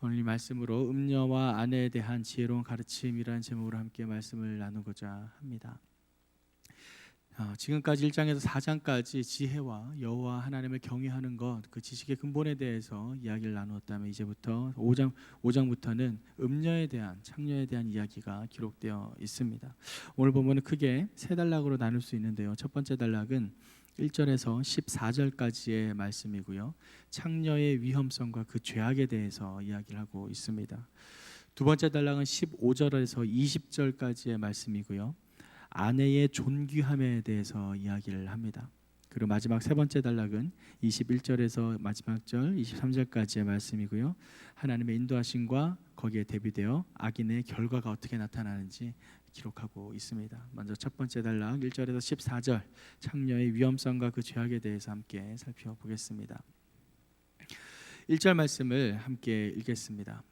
오늘 이 말씀으로 음녀와 아내에 대한 지혜로운 가르침이라는 제목으로 함께 말씀을 나누고자 합니다. 어, 지금까지 1장에서 4장까지 지혜와 여호와 하나님을 경외하는 것, 그 지식의 근본에 대해서 이야기를 나누었다면 이제부터 5장 5장부터는 음녀에 대한 창녀에 대한 이야기가 기록되어 있습니다. 오늘 보면은 크게 세 단락으로 나눌 수 있는데요. 첫 번째 단락은 1절에서 14절까지의 말씀이고요. 창녀의 위험성과 그 죄악에 대해서 이야기를 하고 있습니다. 두 번째 단락은 15절에서 20절까지의 말씀이고요. 아내의 존귀함에 대해서 이야기를 합니다. 그리고 마지막 세 번째 단락은 21절에서 마지막 절 23절까지의 말씀이고요. 하나님의 인도하심과 거기에 대비되어 악인의 결과가 어떻게 나타나는지 기록하고 있습니다. 먼저 첫 번째 단락 1절에서 14절 창녀의 위험성과 그 죄악에 대해서 함께 살펴보겠습니다. 1절 말씀을 함께 읽겠습니다.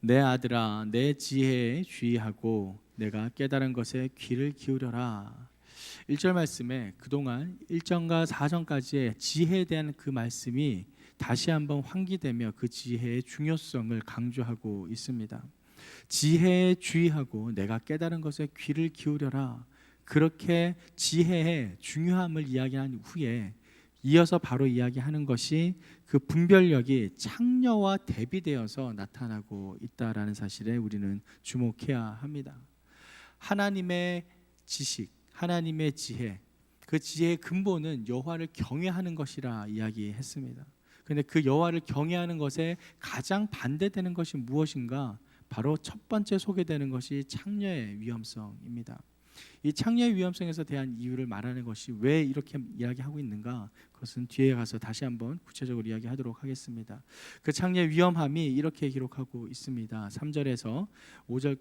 내 아들아 내 지혜에 주의하고 내가 깨달은 것에 귀를 기울여라. 1절 말씀에 그동안 1절과 4절까지의 지혜에 대한 그 말씀이 다시 한번 환기되며 그 지혜의 중요성을 강조하고 있습니다. 지혜에 주의하고 내가 깨달은 것에 귀를 기울여라. 그렇게 지혜의 중요함을 이야기한 후에 이어서 바로 이야기하는 것이 그 분별력이 창녀와 대비되어서 나타나고 있다라는 사실에 우리는 주목해야 합니다. 하나님의 지식, 하나님의 지혜, 그 지혜의 근본은 여호와를 경외하는 것이라 이야기했습니다. 그런데 그 여호와를 경외하는 것에 가장 반대되는 것이 무엇인가? 바로 첫 번째 소개되는 것이 창녀의 위험성입니다. 이 창녀의 위험성에서 대한 이유를 말하는 것이 왜 이렇게 이야기하고 있는가? 그것은 뒤에 가서 다시 한번 구체적으로 이야기하도록 하겠습니다. 그 창녀의 위험함이 이렇게 기록하고 있습니다. 3절에서 5절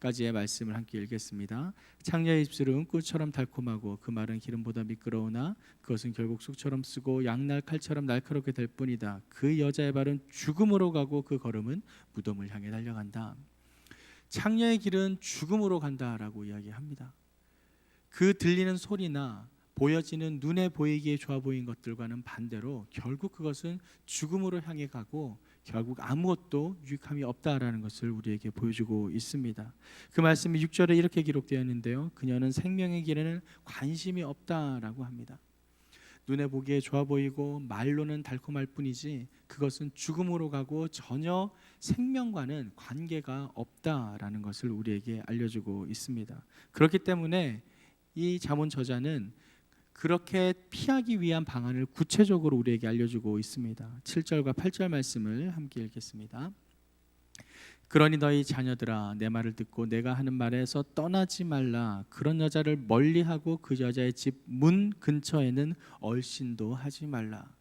까지의 말씀을 함께 읽겠습니다. 창녀의 입술은 꿀처럼 달콤하고 그 말은 기름보다 미끄러우나 그것은 결국 쑥처럼 쓰고 양날 칼처럼 날카롭게 될 뿐이다. 그 여자의 발은 죽음으로 가고 그 걸음은 무덤을 향해 달려간다. 창녀의 길은 죽음으로 간다라고 이야기합니다. 그 들리는 소리나 보여지는 눈에 보이기에 좋아 보이는 것들과는 반대로 결국 그것은 죽음으로 향해 가고 결국 아무것도 유익함이 없다라는 것을 우리에게 보여주고 있습니다. 그 말씀이 6절에 이렇게 기록되어 있는데요. 그녀는 생명의 길에는 관심이 없다라고 합니다. 눈에 보기에 좋아 보이고 말로는 달콤할 뿐이지 그것은 죽음으로 가고 전혀 생명과는 관계가 없다라는 것을 우리에게 알려주고 있습니다. 그렇기 때문에 이 자문 저자는 그렇게 피하기 위한 방안을 구체적으로 우리에게 알려주고 있습니다. 7절과 8절 말씀을 함께 읽겠습니다. 그러니 너희 자녀들아 내 말을 듣고 내가 하는 말에서 떠나지 말라 그런 여자를 멀리하고 그 여자의 집 문 근처에는 얼씬도 하지 말라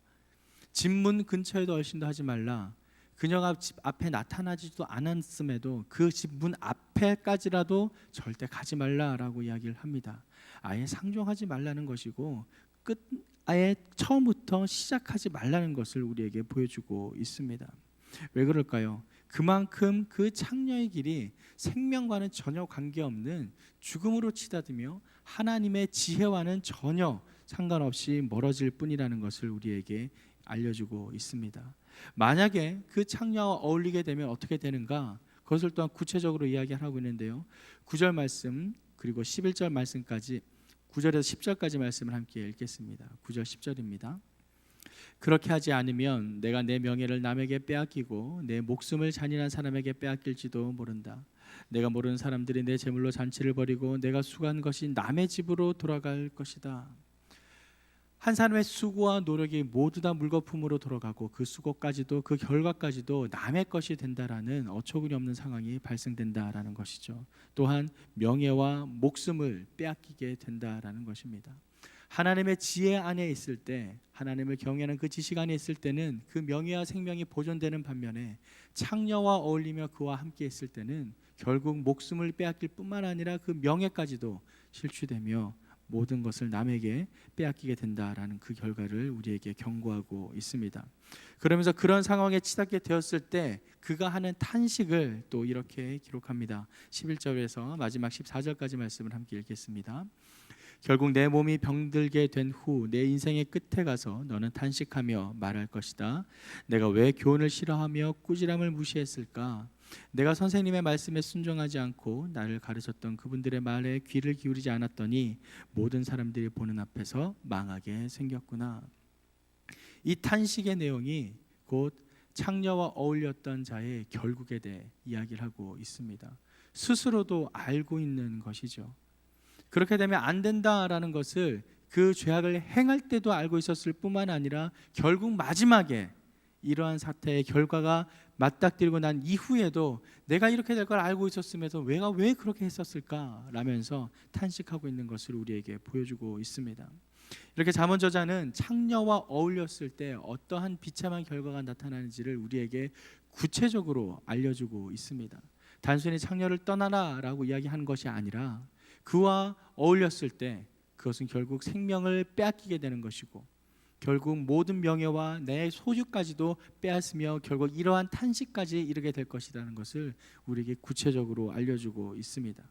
집 문 근처에도 얼씬도 하지 말라 그녀가 집 앞에 나타나지도 않았음에도 그 집 문 앞에까지라도 절대 가지 말라라고 이야기를 합니다 아예 상종하지 말라는 것이고 끝 아예 처음부터 시작하지 말라는 것을 우리에게 보여주고 있습니다 왜 그럴까요? 그만큼 그 창녀의 길이 생명과는 전혀 관계없는 죽음으로 치닫으며 하나님의 지혜와는 전혀 상관없이 멀어질 뿐이라는 것을 우리에게 알려주고 있습니다. 만약에 그 창녀와 어울리게 되면 어떻게 되는가? 그것을 또한 구체적으로 이야기하고 있는데요. 9절 말씀 그리고 11절 말씀까지 9절에서 10절까지 말씀을 함께 읽겠습니다. 9절 10절입니다. 그렇게 하지 않으면 내가 내 명예를 남에게 빼앗기고 내 목숨을 잔인한 사람에게 빼앗길지도 모른다. 내가 모르는 사람들이 내 재물로 잔치를 벌이고 내가 수고한 것이 남의 집으로 돌아갈 것이다. 한 사람의 수고와 노력이 모두 다 물거품으로 돌아가고 그 수고까지도 그 결과까지도 남의 것이 된다라는 어처구니 없는 상황이 발생된다라는 것이죠. 또한 명예와 목숨을 빼앗기게 된다라는 것입니다. 하나님의 지혜 안에 있을 때 하나님을 경외하는 그 지식 안에 있을 때는 그 명예와 생명이 보존되는 반면에 창녀와 어울리며 그와 함께 있을 때는 결국 목숨을 빼앗길 뿐만 아니라 그 명예까지도 실추되며 모든 것을 남에게 빼앗기게 된다라는 그 결과를 우리에게 경고하고 있습니다. 그러면서 그런 상황에 치닫게 되었을 때 그가 하는 탄식을 또 이렇게 기록합니다. 11절에서 마지막 14절까지 말씀을 함께 읽겠습니다. 결국 내 몸이 병들게 된 후 내 인생의 끝에 가서 너는 탄식하며 말할 것이다. 내가 왜 교훈을 싫어하며 꾸지람을 무시했을까? 내가 선생님의 말씀에 순종하지 않고 나를 가르쳤던 그분들의 말에 귀를 기울이지 않았더니 모든 사람들이 보는 앞에서 망하게 생겼구나. 이 탄식의 내용이 곧 창녀와 어울렸던 자의 결국에 대해 이야기를 하고 있습니다. 스스로도 알고 있는 것이죠. 그렇게 되면 안 된다라는 것을 그 죄악을 행할 때도 알고 있었을 뿐만 아니라 결국 마지막에 이러한 사태의 결과가 맞닥뜨리고 난 이후에도 내가 이렇게 될 걸 알고 있었으면서 내가 왜 그렇게 했었을까 라면서 탄식하고 있는 것을 우리에게 보여주고 있습니다. 이렇게 잠언 저자는 창녀와 어울렸을 때 어떠한 비참한 결과가 나타나는지를 우리에게 구체적으로 알려주고 있습니다. 단순히 창녀를 떠나라라고 이야기한 것이 아니라 그와 어울렸을 때 그것은 결국 생명을 빼앗기게 되는 것이고 결국 모든 명예와 내 소유까지도 빼앗으며 결국 이러한 탄식까지 이르게 될 것이라는 것을 우리에게 구체적으로 알려주고 있습니다.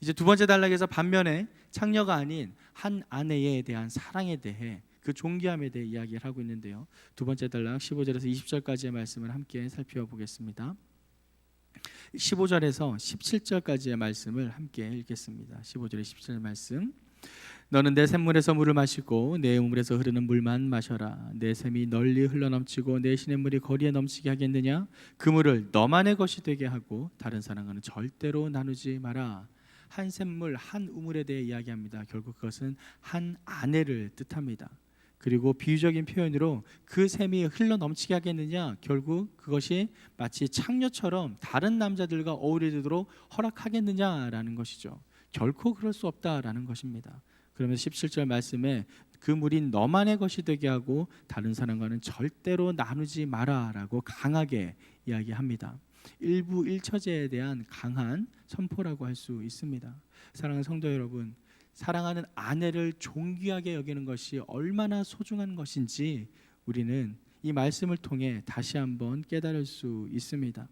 이제 두 번째 단락에서 반면에 창녀가 아닌 한 아내에 대한 사랑에 대해 그 존귀함에 대해 이야기를 하고 있는데요. 두 번째 단락 15절에서 20절까지의 말씀을 함께 살펴보겠습니다. 15절에서 17절까지의 말씀을 함께 읽겠습니다. 15절에 17절 말씀. 너는 내 샘물에서 물을 마시고 내 우물에서 흐르는 물만 마셔라. 내 샘이 널리 흘러넘치고 내 시냇물이 거리에 넘치게 하겠느냐? 그 물을 너만의 것이 되게 하고 다른 사람과는 절대로 나누지 마라. 한 샘물 한 우물에 대해 이야기합니다. 결국 그것은 한 아내를 뜻합니다. 그리고 비유적인 표현으로 그 샘이 흘러 넘치게 하겠느냐 결국 그것이 마치 창녀처럼 다른 남자들과 어울리도록 허락하겠느냐라는 것이죠. 결코 그럴 수 없다라는 것입니다. 그러면서 17절 말씀에 그 물이 너만의 것이 되게 하고 다른 사람과는 절대로 나누지 마라라고 강하게 이야기합니다. 일부 일처제에 대한 강한 선포라고 할 수 있습니다. 사랑하는 성도 여러분, 사랑하는 아내를 존귀하게 여기는 것이 얼마나 소중한 것인지 우리는 이 말씀을 통해 다시 한번 깨달을 수 있습니다.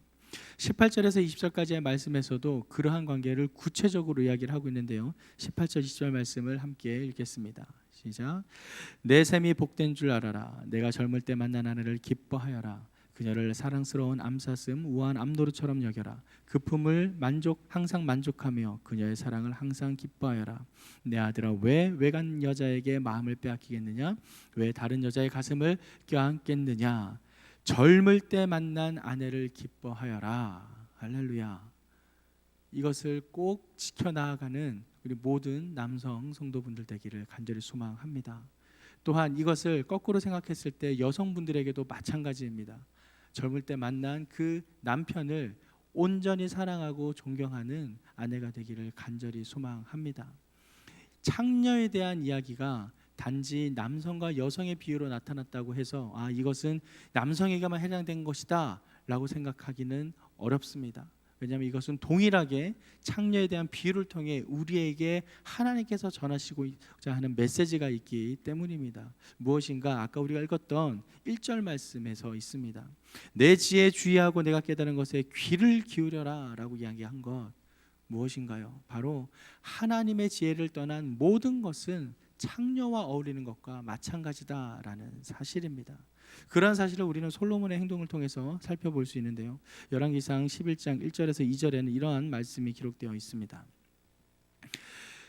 18절에서 20절까지의 말씀에서도 그러한 관계를 구체적으로 이야기를 하고 있는데요. 18절 20절 말씀을 함께 읽겠습니다. 시작. 내 셈이 복된 줄 알아라. 내가 젊을 때 만난 아내를 기뻐하여라. 그녀를 사랑스러운 암사슴 우아한 암노루처럼 여겨라. 그 품을 만족 항상 만족하며 그녀의 사랑을 항상 기뻐하여라. 내 아들아 왜 외간 여자에게 마음을 빼앗기겠느냐? 왜 다른 여자의 가슴을 껴안겠느냐? 젊을 때 만난 아내를 기뻐하여라. 할렐루야. 이것을 꼭 지켜 나아가는 우리 모든 남성 성도분들 되기를 간절히 소망합니다. 또한 이것을 거꾸로 생각했을 때 여성분들에게도 마찬가지입니다. 젊을 때 만난 그 남편을 온전히 사랑하고 존경하는 아내가 되기를 간절히 소망합니다. 창녀에 대한 이야기가 단지 남성과 여성의 비유로 나타났다고 해서 아 이것은 남성에게만 해당된 것이다라고 생각하기는 어렵습니다. 왜냐하면 이것은 동일하게 창녀에 대한 비유를 통해 우리에게 하나님께서 전하시고자 하는 메시지가 있기 때문입니다. 무엇인가 아까 우리가 읽었던 1절 말씀에서 있습니다. 내 지혜 주의하고 내가 깨달은 것에 귀를 기울여라라고 이야기한 것 무엇인가요? 바로 하나님의 지혜를 떠난 모든 것은 창녀와 어울리는 것과 마찬가지다라는 사실입니다. 그러한 사실을 우리는 솔로몬의 행동을 통해서 살펴볼 수 있는데요. 열왕기상 11장 1절에서 2절에는 이러한 말씀이 기록되어 있습니다.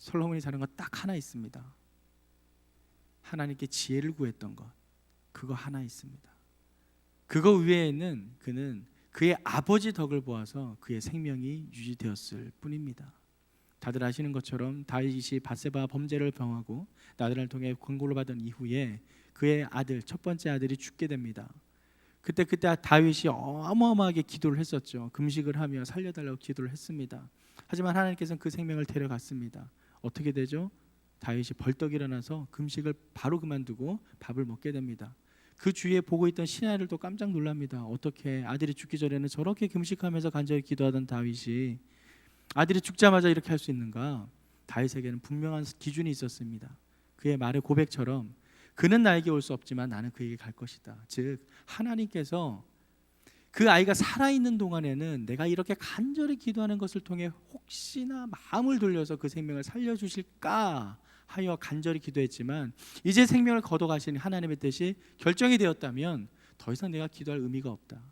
솔로몬이 잘한 것딱 하나 있습니다. 하나님께 지혜를 구했던 것 그거 하나 있습니다. 그거 외에는 그는 그의 아버지 덕을 보아서 그의 생명이 유지되었을 뿐입니다. 다들 아시는 것처럼 다윗이 바세바 범죄를 병하고 나들을 통해 권고를 받은 이후에 그의 아들 첫 번째 아들이 죽게 됩니다. 그때 그때 다윗이 어마어마하게 기도를 했었죠. 금식을 하며 살려달라고 기도를 했습니다. 하지만 하나님께서는 그 생명을 데려갔습니다. 어떻게 되죠? 다윗이 벌떡 일어나서 금식을 바로 그만두고 밥을 먹게 됩니다. 그 주위에 보고 있던 신하들도 깜짝 놀랍니다. 어떻게 아들이 죽기 전에는 저렇게 금식하면서 간절히 기도하던 다윗이 아들이 죽자마자 이렇게 할 수 있는가? 다윗에게는 분명한 기준이 있었습니다. 그의 말의 고백처럼 그는 나에게 올 수 없지만 나는 그에게 갈 것이다. 즉 하나님께서 그 아이가 살아 있는 동안에는 내가 이렇게 간절히 기도하는 것을 통해 혹시나 마음을 돌려서 그 생명을 살려 주실까 하여 간절히 기도했지만 이제 생명을 거둬 가시는 하나님의 뜻이 결정이 되었다면 더 이상 내가 기도할 의미가 없다.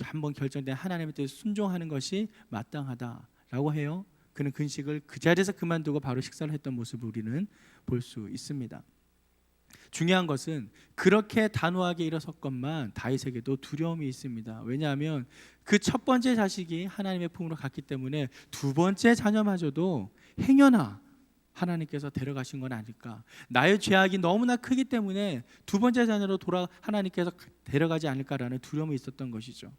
한번 결정된 하나님의 뜻에 순종하는 것이 마땅하다라고 해요. 그는 근식을 그 자리에서 그만두고 바로 식사를 했던 모습을 우리는 볼 수 있습니다. 중요한 것은 그렇게 단호하게 일어섰건만 다윗에게도 두려움이 있습니다. 왜냐하면 그 첫 번째 자식이 하나님의 품으로 갔기 때문에 두 번째 자녀마저도 행여나 하나님께서 데려가신 건 아닐까. 나의 죄악이 너무나 크기 때문에 두 번째 자녀로 돌아 하나님께서 데려가지 않을까라는 두려움이 있었던 것이죠.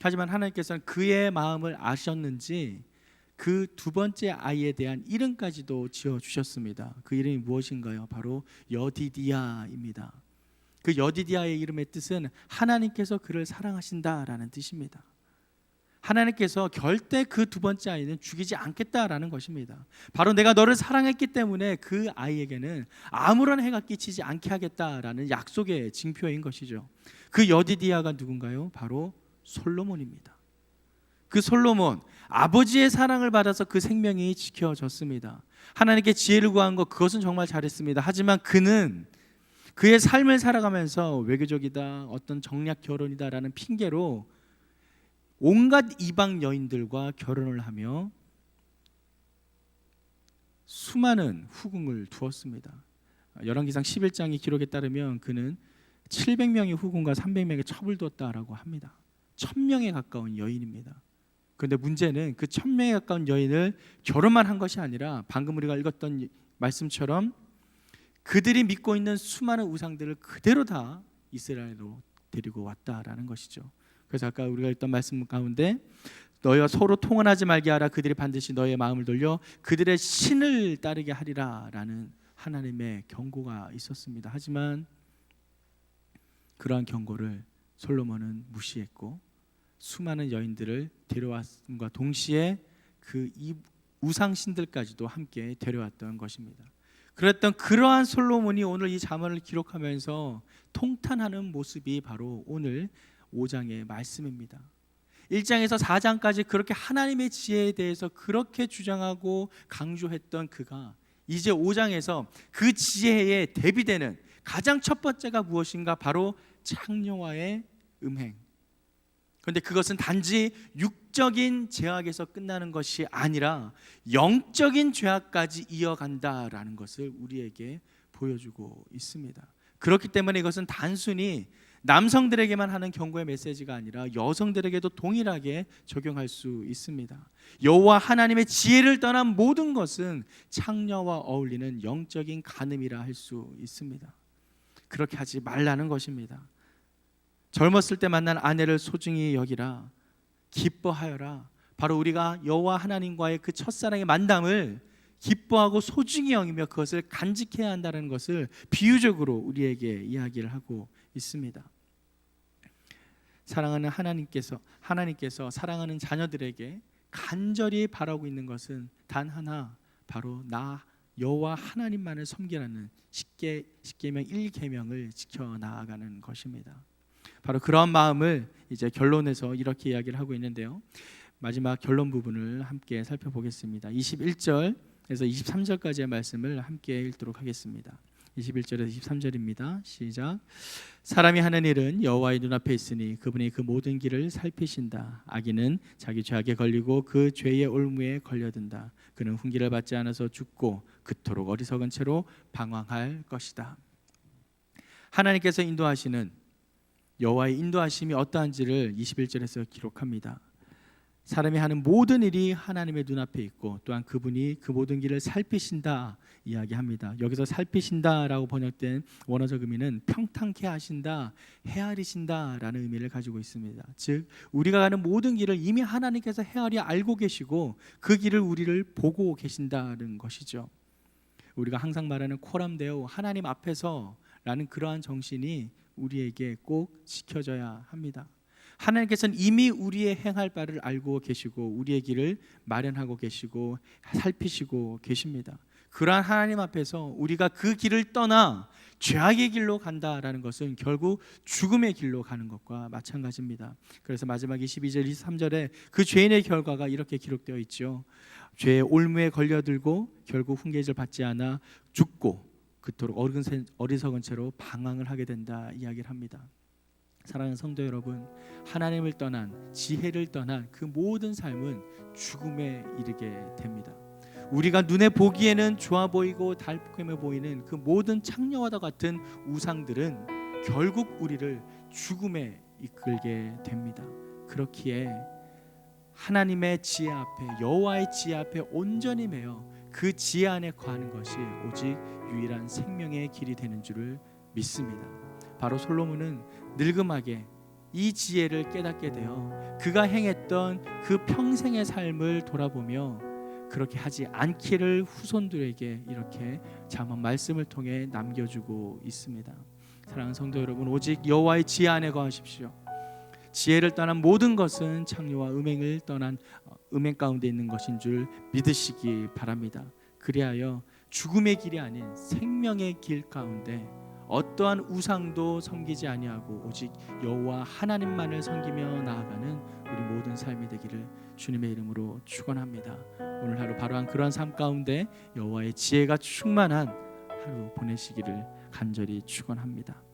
하지만 하나님께서는 그의 마음을 아셨는지 그 두 번째 아이에 대한 이름까지도 지어 주셨습니다. 그 이름이 무엇인가요? 바로 여디디아입니다. 그 여디디아의 이름의 뜻은 하나님께서 그를 사랑하신다라는 뜻입니다. 하나님께서 결대 그 두 번째 아이는 죽이지 않겠다라는 것입니다. 바로 내가 너를 사랑했기 때문에 그 아이에게는 아무런 해가 끼치지 않게 하겠다라는 약속의 징표인 것이죠. 그 여디디아가 누군가요? 바로 솔로몬입니다. 그 솔로몬 아버지의 사랑을 받아서 그 생명이 지켜졌습니다. 하나님께 지혜를 구한 것 그것은 정말 잘했습니다. 하지만 그는 그의 삶을 살아가면서 외교적이다, 어떤 정략 결혼이다라는 핑계로 온갖 이방 여인들과 결혼을 하며 수많은 후궁을 두었습니다. 열왕기상 11장의 기록에 따르면 그는 700명의 후궁과 300명의 첩을 두었다라고 합니다. 1000명에 가까운 여인입니다. 그런데 문제는 그 1000명에 가까운 여인을 결혼만 한 것이 아니라 방금 우리가 읽었던 말씀처럼 그들이 믿고 있는 수많은 우상들을 그대로 다 이스라엘로 데리고 왔다라는 것이죠. 그래서 아까 우리가 읽던 말씀 가운데 너희가 서로 통언하지 말게 하라 그들이 반드시 너희의 마음을 돌려 그들의 신을 따르게 하리라라는 하나님의 경고가 있었습니다. 하지만 그러한 경고를 솔로몬은 무시했고 수많은 여인들을 데려왔음과 동시에 그 우상 신들까지도 함께 데려왔던 것입니다. 그랬던 그러한 솔로몬이 오늘 이 자문을 기록하면서 통탄하는 모습이 바로 오늘 5장의 말씀입니다. 1장에서 4장까지 그렇게 하나님의 지혜에 대해서 그렇게 주장하고 강조했던 그가 이제 5장에서 그 지혜에 대비되는 가장 첫 번째가 무엇인가 바로 창녀와의 음행. 그런데 그것은 단지 육적인 죄악에서 끝나는 것이 아니라 영적인 죄악까지 이어간다라는 것을 우리에게 보여주고 있습니다. 그렇기 때문에 이것은 단순히 남성들에게만 하는 경고의 메시지가 아니라 여성들에게도 동일하게 적용할 수 있습니다. 여호와 하나님의 지혜를 떠난 모든 것은 창녀와 어울리는 영적인 간음이라 할 수 있습니다. 그렇게 하지 말라는 것입니다. 젊었을 때 만난 아내를 소중히 여기라 기뻐하여라. 바로 우리가 여호와 하나님과의 그 첫사랑의 만남을 기뻐하고 소중히 여기며 그것을 간직해야 한다는 것을 비유적으로 우리에게 이야기를 하고 있습니다. 사랑하는 하나님께서 하나님께서 사랑하는 자녀들에게 간절히 바라고 있는 것은 단 하나 바로 나 여호와 하나님만을 섬기라는 십계 십계명 1계명을 지켜 나아가는 것입니다. 바로 그런 마음을 이제 결론에서 이렇게 이야기를 하고 있는데요. 마지막 결론 부분을 함께 살펴보겠습니다. 21절에서 23절까지의 말씀을 함께 읽도록 하겠습니다. 21절에서 23절입니다. 시작. 사람이 하는 일은 여호와의 눈앞에 있으니 그분이 그 모든 길을 살피신다. 악인은 자기 죄악에 걸리고 그 죄의 올무에 걸려든다. 그는 훈기를 받지 않아서 죽고 그토록 어리석은 채로 방황할 것이다. 하나님께서 인도하시는 여호와의 인도하심이 어떠한지를 21절에서 기록합니다. 사람이 하는 모든 일이 하나님의 눈앞에 있고 또한 그분이 그 모든 길을 살피신다 이야기합니다. 여기서 살피신다라고 번역된 원어적 의미는 평탄케 하신다, 헤아리신다라는 의미를 가지고 있습니다. 즉 우리가 가는 모든 길을 이미 하나님께서 헤아리 알고 계시고 그 길을 우리를 보고 계신다는 것이죠. 우리가 항상 말하는 코람데오 하나님 앞에서라는 그러한 정신이 우리에게 꼭 지켜져야 합니다. 하나님께서는 이미 우리의 행할 바를 알고 계시고 우리의 길을 마련하고 계시고 살피시고 계십니다. 그러한 하나님 앞에서 우리가 그 길을 떠나 죄악의 길로 간다라는 것은 결국 죽음의 길로 가는 것과 마찬가지입니다. 그래서 마지막 22절 23절에 그 죄인의 결과가 이렇게 기록되어 있죠. 죄의 올무에 걸려들고 결국 훈계를 받지 않아 죽고 그토록 어리석은- 채로 방황을 하게 된다 이야기를 합니다. 사랑하는 성도 여러분, 하나님을 떠난 지혜를 떠난 그 모든 삶은 죽음에 이르게 됩니다. 우리가 눈에 보기에는 좋아 보이고 달콤해 보이는 그 모든 창녀와도 같은 우상들은 결국 우리를 죽음에 이끌게 됩니다. 그렇기에 하나님의 지혜 앞에 여호와의 지혜 앞에 온전히 매여 그 지혜 안에 거하는 것이 오직 유일한 생명의 길이 되는 줄을 믿습니다. 바로 솔로몬은 늙음하게 이 지혜를 깨닫게 되어 그가 행했던 그 평생의 삶을 돌아보며 그렇게 하지 않기를 후손들에게 이렇게 자만 말씀을 통해 남겨주고 있습니다. 사랑하는 성도 여러분, 오직 여호와의 지혜 안에 거하십시오. 지혜를 떠난 모든 것은 창조와 음행을 떠난 어, 음행 가운데 있는 것인 줄 믿으시기 바랍니다. 그리하여 죽음의 길이 아닌 생명의 길 가운데 어떠한 우상도 섬기지 아니하고 오직 여호와 하나님만을 섬기며 나아가는 우리 모든 삶이 되기를 주님의 이름으로 축원합니다. 오늘 하루 바로 한 그러한 삶 가운데 여호와의 지혜가 충만한 하루 보내시기를 간절히 축원합니다.